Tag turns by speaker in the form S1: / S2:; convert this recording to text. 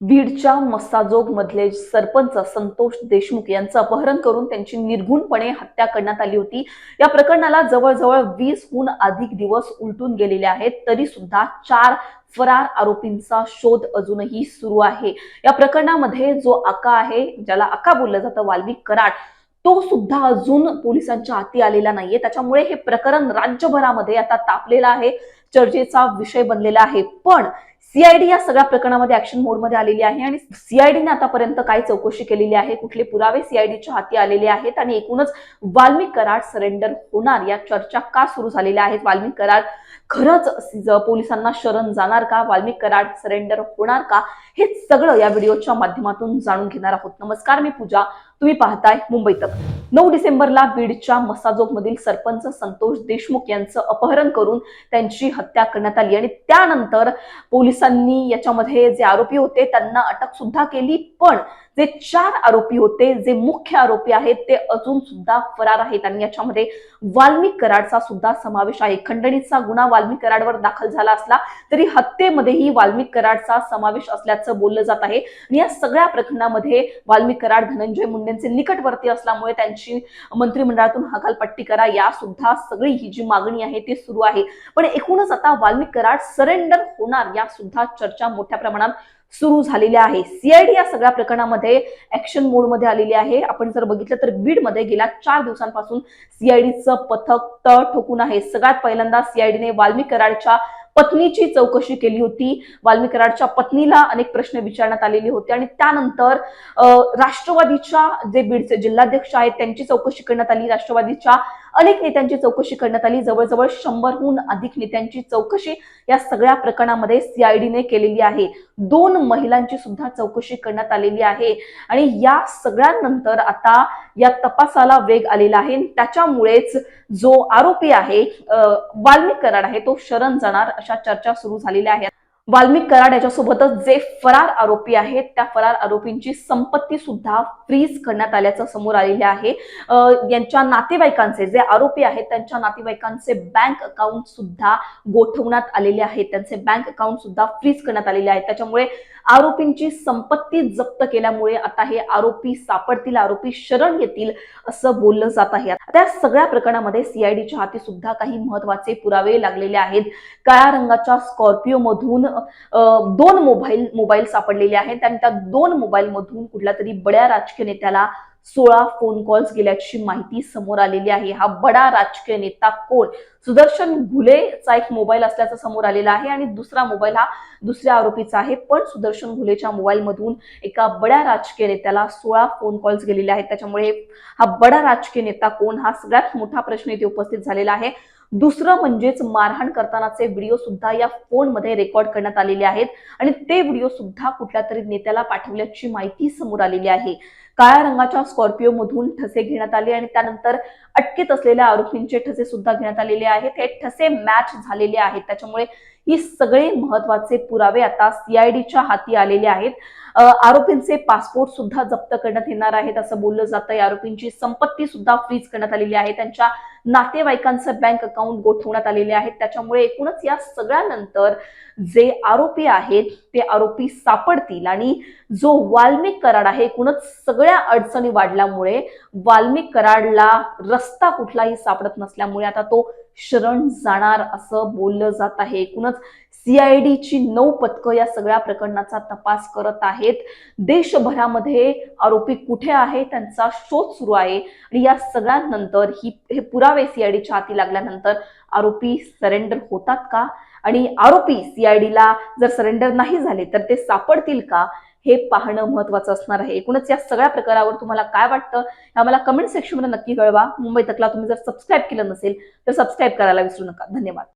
S1: बीडच्या मस्साजोग मधले सरपंच संतोष देशमुख यांचं अपहरण करून त्यांची निर्घुणपणे हत्या करण्यात आली होती. या प्रकरणाला जवळजवळ वीसहून अधिक दिवस उलटून गेलेले आहेत. तरी सुद्धा चार फरार आरोपींचा शोध अजूनही सुरू आहे. या प्रकरणामध्ये जो आका आहे ज्याला आका बोललं जातं वाल्मिक कराड तो सुद्धा अजून पोलिसांच्या हाती आलेला नाहीये. त्याच्यामुळे हे प्रकरण राज्यभरामध्ये आता तापलेलं आहे. चर्चेचा विषय बनलेला आहे. पण सीआयडी या सगळ्या प्रकरणामध्ये ऍक्शन मोडमध्ये आलेली आहे आणि सीआयडीने आतापर्यंत काय चौकशी केलेली आहे कुठले पुरावे सीआयडीच्या हाती आलेले आहेत आणि एकूणच वाल्मिक कराड सरेंडर होणार या चर्चा का सुरू झालेल्या आहेत? वाल्मिक कराड खरंच पोलिसांना शरण जाणार का? वाल्मिक कराड सरेंडर होणार का? हे सगळं या व्हिडिओच्या माध्यमातून जाणून घेणार आहोत. नमस्कार मी पूजा. तुम्ही पाहताय मुंबई तक. नऊ डिसेंबरला बीडच्या मसाजोग मधील सरपंच संतोष देशमुख यांचं अपहरण करून त्यांची हत्या करण्यात आली आणि त्यानंतर पोलिसांनी याच्यामध्ये जे आरोपी होते त्यांना अटक सुद्धा केली पण जे चार आरोपी होते जे मुख्य आरोपी आहेत ते अजून सुद्धा फरार आहेत आणि याच्यामध्ये वाल्मिक कराडचा सुद्धा समावेश आहे. खंडणीचा गुन्हा वाल्मिक कराडवर दाखल झाला असला तरी हत्येमध्येही वाल्मिक कराडचा समावेश असल्याचं बोललं जात आहे. आणि या सगळ्या प्रकरणामध्ये वाल्मिक कराड धनंजय मुंडेंचे निकटवर्ती असल्यामुळे त्यांची मंत्रिमंडळातून हकालपट्टी करा या सुद्धा सगळी ही जी मागणी आहे ती सुरू आहे. पण एकूणच आता वाल्मिक कराड सरेंडर होणार या सुद्धा चर्चा मोठ्या प्रमाणात सुरू झालेल्या आहे. सीआयडी या सगळ्या प्रकरणामध्ये ऍक्शन मोडमध्ये आलेली आहे. आपण जर बघितलं तर बीडमध्ये गेल्या चार दिवसांपासून सीआयडीचं पथक तळ ठोकून आहे. सगळ्यात पहिल्यांदा सीआयडीने वाल्मी कराडच्या पत्नीची चौकशी केली होती. वाल्मी कराडच्या पत्नीला अनेक प्रश्न विचारण्यात आलेले होते आणि त्यानंतर राष्ट्रवादीच्या जे बीडचे जिल्हाध्यक्ष आहेत त्यांची चौकशी करण्यात आली. राष्ट्रवादीच्या अनेक नेत्यांची चौकशी करण्यात आली. जवळजवळ शंभरहून अधिक नेत्यांची चौकशी या सगळ्या प्रकरणामध्ये सीआयडीने केलेली आहे. दोन महिलांची सुद्धा चौकशी करण्यात आलेली आहे. आणि या सगळ्यांनंतर आता या तपासाला वेग आलेला आहे. त्याच्यामुळेच जो आरोपी आहे अं, वाल्मिक कराड आहे तो शरण जाणार अशा चर्चा सुरू झालेल्या आहेत. वाल्मिक कराड याच्यासोबतच जे फरार आरोपी आहेत त्या फरार आरोपींची संपत्ती सुद्धा फ्रीज करण्यात आल्याचं समोर आलेले आहे. यांच्या नातेवाईकांचे जे आरोपी आहेत त्यांच्या नातेवाईकांचे बँक अकाउंट सुद्धा गोठवण्यात आलेले आहेत त्यांचे बँक अकाउंट सुद्धा फ्रीज करण्यात आलेले आहेत त्याच्यामुळे आरोपींची संपत्ती जप्त केल्यामुळे आता हे आरोपी सापडतील आरोपी शरण येतील असं बोललं जात आहे. आता या सगळ्या प्रकरणामध्ये सीआयडीच्या हाती सुद्धा काही महत्त्वाचे पुरावे लागलेले आहेत. काळ्या रंगाच्या स्कॉर्पिओ मधून दोन मोबाईल मोबाईल सापडलेले आहेत. आणि त्या दोन मोबाईल मधून कुठल्या तरी बड्या राजकीय नेत्याला सोळा फोन कॉल्स गेल्याची माहिती समोर आलेली आहे. हा बडा राजकीय नेता कोण? सुदर्शन घुलेचा एक मोबाईल असल्याचा समोर आलेला आहे. आणि दुसरा मोबाईल हा दुसऱ्या आरोपीचा आहे. पण सुदर्शन घुलेच्या मोबाईल मधून एका बड्या राजकीय नेत्याला सोळा फोन कॉल्स गेलेले आहेत. त्याच्यामुळे हा बडा राजकीय नेता कोण? हा सगळ्यात मोठा प्रश्न इथे उपस्थित झालेला आहे. दुसरं म्हणजेच मारहाण करतानाचे व्हिडिओ सुद्धा या फोनमध्ये रेकॉर्ड करण्यात आलेले आहेत. आणि ते व्हिडिओ सुद्धा कुठल्या तरी नेत्याला पाठवल्याची माहिती समोर आलेली आहे. काळ्या रंगाच्या स्कॉर्पिओ मधून ठसे घेण्यात आले आणि त्यानंतर अटकेत असलेल्या आरोपींचे ठसे सुद्धा घेण्यात आलेले आहेत. हे ठसे मॅच झालेले आहेत. त्याच्यामुळे ही सगळे महत्त्वाचे पुरावे आता सीआयडीच्या हाती आलेले आहेत. आरोपींचे पासपोर्ट सुद्धा जप्त करण्यात येणार आहेत असं बोललं जातं. आरोपींची संपत्ती सुद्धा फ्रीज करण्यात आलेली आहे. त्यांच्या नातेवाईकांचं बँक अकाउंट गोठवण्यात आलेले आहेत. त्याच्यामुळे एकूणच या सगळ्यानंतर जे आरोपी आहेत ते आरोपी सापडतील आणि जो वाल्मिक कराड आहे एकूणच सगळ्या अडचणी वाढल्यामुळे वाल्मिक कराडला रस्ता कुठलाही सापडत नसल्यामुळे आता तो शरण जाणार असं बोललं जात आहे. एकूणच सीआयडीची नऊ पथकं या सगळ्या प्रकरणाचा तपास करत आहेत. देशभरामध्ये आरोपी कुठे आहे त्यांचा शोध सुरू आहे. आणि या सगळ्यांनंतर ही हे पुरावे सीआयडीच्या हाती लागल्यानंतर आरोपी सरेंडर होतात का? आणि आरोपी सीआयडीला जर सरेंडर नाही झाले तर ते सापडतील का? हे पाहणं महत्वाचं असणार आहे. एकूणच या सगळ्या प्रकारावर तुम्हाला काय वाटतं आम्हाला कमेंट सेक्शनमध्ये नक्की कळवा. मुंबई तकला तुम्ही जर सबस्क्राईब केलं नसेल तर सबस्क्राईब करायला विसरू नका. धन्यवाद.